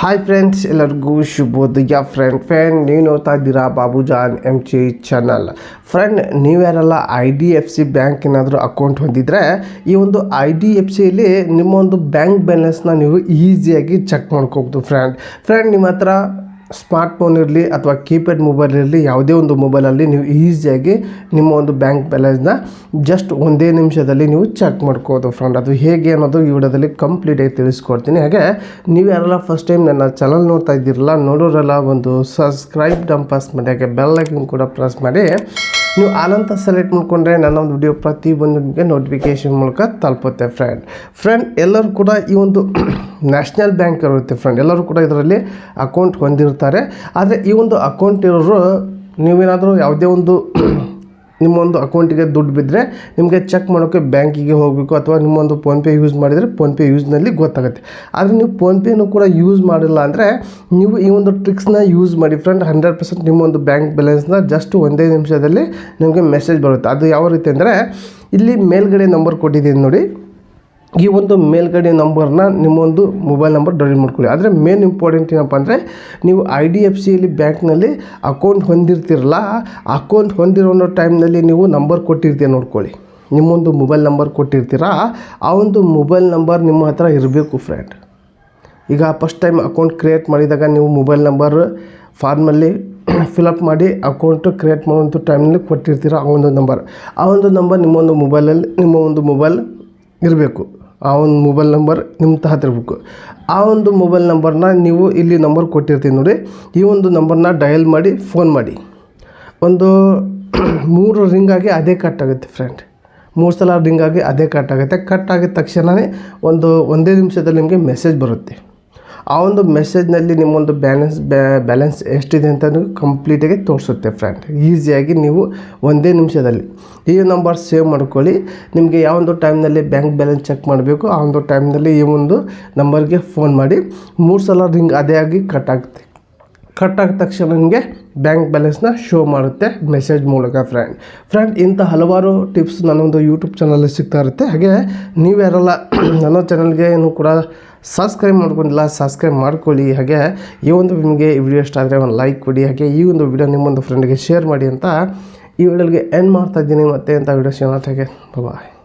Hi friends ಎಲ್ಲರಿಗೂ ಶುಭೋದಯ. Friend friend ನೀವು ನೋಡ್ತಾ ಇದ್ದೀರಾ ಬಾಬುಜಾನ್ ಎಂ ಚಿ channel friend ನೀವ್ಯಾರೆಲ್ಲ I D F C bank ಏನಾದರೂ ಅಕೌಂಟ್ ಹೊಂದಿದ್ರೆ, ಈ ಒಂದು ಐ ಡಿ ಎಫ್ ಸಿಯಲ್ಲಿ ನಿಮ್ಮ ಒಂದು ಬ್ಯಾಂಕ್ ಬ್ಯಾಲೆನ್ಸ್ನ ನೀವು ಈಸಿಯಾಗಿ ಚೆಕ್ ಮಾಡ್ಕೋಬೋದು ಫ್ರೆಂಡ್ ಫ್ರೆಂಡ್ ನಿಮ್ಮ ಹತ್ರ ಸ್ಮಾರ್ಟ್ ಫೋನ್ ಇರಲಿ ಅಥವಾ ಕೀಪ್ಯಾಡ್ ಮೊಬೈಲ್ ಇರಲಿ, ಯಾವುದೇ ಒಂದು ಮೊಬೈಲಲ್ಲಿ ನೀವು ಈಸಿಯಾಗಿ ನಿಮ್ಮ ಒಂದು ಬ್ಯಾಂಕ್ ಬ್ಯಾಲೆನ್ಸ್ನ ಜಸ್ಟ್ ಒಂದೇ ನಿಮಿಷದಲ್ಲಿ ನೀವು ಚೆಕ್ ಮಾಡ್ಕೋದು ಫ್ರೆಂಡ್ ಅದು ಹೇಗೆ ಅನ್ನೋದು ಈ ವಿಡಿಯೋದಲ್ಲಿ ಕಂಪ್ಲೀಟಾಗಿ ತಿಳಿಸ್ಕೊಡ್ತೀನಿ. ಹಾಗೆ ನೀವು ಯಾರೆಲ್ಲ ಫಸ್ಟ್ ಟೈಮ್ ನನ್ನ ಚಾನಲ್ ನೋಡ್ತಾ ಇದ್ದೀರಲ್ಲ, ನೋಡೋರೆಲ್ಲ ಒಂದು ಸಬ್ಸ್ಕ್ರೈಬ್ ಡಂಪ್ ಪ್ರೆಸ್ ಮಾಡಿ, ಹಾಗೆ ಬೆಲ್ ಐಕನ್ ಕೂಡ ಪ್ರೆಸ್ ಮಾಡಿ. ನೀವು ಆಲಂತ ಸೆಲೆಕ್ಟ್ ಮಾಡಿಕೊಂಡ್ರೆ ನನ್ನ ಒಂದು ವಿಡಿಯೋ ಪ್ರತಿಯೊಂದು ನಿಮಗೆ ನೋಟಿಫಿಕೇಶನ್ ಮೂಲಕ ತಲುಪುತ್ತೆ ಫ್ರೆಂಡ್ ಫ್ರೆಂಡ್ ಎಲ್ಲರೂ ಕೂಡ ಈ ಒಂದು ನ್ಯಾಷನಲ್ ಬ್ಯಾಂಕ್ ಇರುತ್ತೆ ಫ್ರೆಂಡ್ ಎಲ್ಲರೂ ಕೂಡ ಇದರಲ್ಲಿ ಅಕೌಂಟ್ ಹೊಂದಿರ್ತಾರೆ. ಆದರೆ ಈ ಒಂದು ಅಕೌಂಟ್ ಇರೋರು ನೀವೇನಾದರೂ ಯಾವುದೇ ಒಂದು ನಿಮ್ಮ ಒಂದು ಅಕೌಂಟಿಗೆ ದುಡ್ಡು ಬಿದ್ದರೆ ನಿಮಗೆ ಚೆಕ್ ಮಾಡೋಕ್ಕೆ ಬ್ಯಾಂಕಿಗೆ ಹೋಗಬೇಕು ಅಥವಾ ನಿಮ್ಮೊಂದು ಫೋನ್ಪೇ ಯೂಸ್ ಮಾಡಿದರೆ ಫೋನ್ಪೇ ಯೂಸ್ನಲ್ಲಿ ಗೊತ್ತಾಗುತ್ತೆ. ಆದರೆ ನೀವು ಫೋನ್ಪೇನೂ ಕೂಡ ಯೂಸ್ ಮಾಡಿಲ್ಲ ಅಂದರೆ ನೀವು ಈ ಒಂದು ಟ್ರಿಕ್ಸ್ನ ಯೂಸ್ ಮಾಡಿ ಫ್ರೆಂಡ್ ಹಂಡ್ರೆಡ್ ಪರ್ಸೆಂಟ್ ನಿಮ್ಮೊಂದು ಬ್ಯಾಂಕ್ ಬ್ಯಾಲೆನ್ಸ್ನ ಜಸ್ಟ್ ಒಂದೇ ನಿಮಿಷದಲ್ಲಿ ನಿಮಗೆ ಮೆಸೇಜ್ ಬರುತ್ತೆ. ಅದು ಯಾವ ರೀತಿ ಅಂದರೆ ಇಲ್ಲಿ ಮೇಲ್ಗಡೆ ನಂಬರ್ ಕೊಟ್ಟಿದ್ದೀನಿ ನೋಡಿ. ಈ ಒಂದು ಮೇಲ್ಗಡೆ ನಂಬರ್ನ ನಿಮ್ಮೊಂದು ಮೊಬೈಲ್ ನಂಬರ್ ಡೌನ್ಲೋಡ್ ಮಾಡ್ಕೊಳ್ಳಿ. ಆದರೆ ಮೇನ್ ಇಂಪಾರ್ಟೆಂಟ್ ಏನಪ್ಪ ಅಂದರೆ ನೀವು ಐ ಡಿ ಎಫ್ ಸಿಯಲ್ಲಿ ಬ್ಯಾಂಕ್ನಲ್ಲಿ ಅಕೌಂಟ್ ಹೊಂದಿರ್ತಿರಲ್ಲ ಅಕೌಂಟ್ ಹೊಂದಿರೋ ಟೈಮ್ನಲ್ಲಿ ನೀವು ನಂಬರ್ ಕೊಟ್ಟಿರ್ತೀರ ನೋಡ್ಕೊಳ್ಳಿ. ನಿಮ್ಮೊಂದು ಮೊಬೈಲ್ ನಂಬರ್ ಕೊಟ್ಟಿರ್ತೀರಾ, ಆ ಒಂದು ಮೊಬೈಲ್ ನಂಬರ್ ನಿಮ್ಮ ಹತ್ರ ಇರಬೇಕು ಫ್ರೆಂಡ್ ಈಗ ಫಸ್ಟ್ ಟೈಮ್ ಅಕೌಂಟ್ ಕ್ರಿಯೇಟ್ ಮಾಡಿದಾಗ ನೀವು ಮೊಬೈಲ್ ನಂಬರ್ ಫಾರ್ಮಲ್ಲಿ ಫಿಲಪ್ ಮಾಡಿ ಅಕೌಂಟ್ ಕ್ರಿಯೇಟ್ ಮಾಡುವಂಥ ಟೈಮ್ನಲ್ಲಿ ಕೊಟ್ಟಿರ್ತೀರ ಆ ಒಂದು ನಂಬರ್. ಆ ಒಂದು ನಂಬರ್ ನಿಮ್ಮೊಂದು ಮೊಬೈಲಲ್ಲಿ ನಿಮ್ಮ ಒಂದು ಮೊಬೈಲ್ ಇರಬೇಕು. ಆ ಒಂದು ಮೊಬೈಲ್ ನಂಬರ್ ನಿಮ್ಮ ಹತ್ರ ಇರಬೇಕು. ಆ ಒಂದು ಮೊಬೈಲ್ ನಂಬರ್ನ ನೀವು ಇಲ್ಲಿ ನಂಬರ್ ಕೊಟ್ಟಿರ್ತೀನಿ ನೋಡಿ. ಈ ಒಂದು ನಂಬರ್ನ ಡಯಲ್ ಮಾಡಿ ಫೋನ್ ಮಾಡಿ. ಒಂದು ಮೂರು ರಿಂಗ್ ಆಗಿ ಅದೇ ಕಟ್ ಆಗುತ್ತೆ ಫ್ರೆಂಡ್ ಮೂರು ಸಲ ರಿಂಗ್ ಆಗಿ ಅದೇ ಕಟ್ ಆಗುತ್ತೆ. ಕಟ್ ಆಗಿದ ತಕ್ಷಣವೇ ಒಂದು ಒಂದೇ ನಿಮಿಷದಲ್ಲಿ ನಿಮಗೆ ಮೆಸೇಜ್ ಬರುತ್ತೆ. ಆ ಒಂದು ಮೆಸೇಜ್ನಲ್ಲಿ ನಿಮ್ಮೊಂದು ಬ್ಯಾಲೆನ್ಸ್ ಬ್ಯಾಲೆನ್ಸ್ ಎಷ್ಟಿದೆ ಅಂತ ಕಂಪ್ಲೀಟಾಗಿ ತೋರಿಸುತ್ತೆ ಫ್ರೆಂಡ್ ಈಸಿಯಾಗಿ ನೀವು ಒಂದೇ ನಿಮಿಷದಲ್ಲಿ ಈ ನಂಬರ್ ಸೇವ್ ಮಾಡ್ಕೊಳ್ಳಿ. ನಿಮಗೆ ಯಾವ ಒಂದು ಟೈಮ್ನಲ್ಲಿ ಬ್ಯಾಂಕ್ ಬ್ಯಾಲೆನ್ಸ್ ಚೆಕ್ ಮಾಡಬೇಕು, ಆ ಒಂದು ಟೈಮ್ನಲ್ಲಿ ಈ ಒಂದು ನಂಬರ್ಗೆ ಫೋನ್ ಮಾಡಿ. ಮೂರು ಸಲ ರಿಂಗ್ ಅದೇ ಆಗಿ ಕಟ್ ಆಗುತ್ತೆ. ಕಟ್ ಆಗಿದ ತಕ್ಷಣ ನಿಮಗೆ ಬ್ಯಾಂಕ್ ಬ್ಯಾಲೆನ್ಸ್ನ ಶೋ ಮಾಡುತ್ತೆ ಮೆಸೇಜ್ ಮೂಲಕ ಫ್ರೆಂಡ್ ಫ್ರೆಂಡ್ ಇಂಥ ಹಲವಾರು ಟಿಪ್ಸ್ ನನ್ನೊಂದು ಯೂಟ್ಯೂಬ್ ಚಾನಲಲ್ಲಿ ಸಿಗ್ತಾ ಇರುತ್ತೆ. ಹಾಗೆ ನೀವು ಯಾರಲ್ಲ ನನ್ನ ಚಾನಲ್ಗೆ ಏನು ಕೂಡ ಸಬ್ಸ್ಕ್ರೈಬ್ ಮಾಡ್ಕೊಂಡಿಲ್ಲ ಸಬ್ಸ್ಕ್ರೈಬ್ ಮಾಡ್ಕೊಳ್ಳಿ. ಹಾಗೆ ಈ ಒಂದು ನಿಮಗೆ ಈ ವಿಡಿಯೋ ಇಷ್ಟ ಆದರೆ ಒಂದು ಲೈಕ್ ಕೊಡಿ. ಹಾಗೆ ಈ ಒಂದು ವಿಡಿಯೋ ನಿಮ್ಮೊಂದು ಫ್ರೆಂಡ್ಗೆ ಶೇರ್ ಮಾಡಿ ಅಂತ ಈ ವಿಡಿಯೋಗೆ ಎಂಡ್ ಮಾಡ್ತಾ ಇದ್ದೀನಿ. ಮತ್ತೆ ಅಂತ ವಿಡಿಯೋ ಹಾಗೆ ಬಾಯ್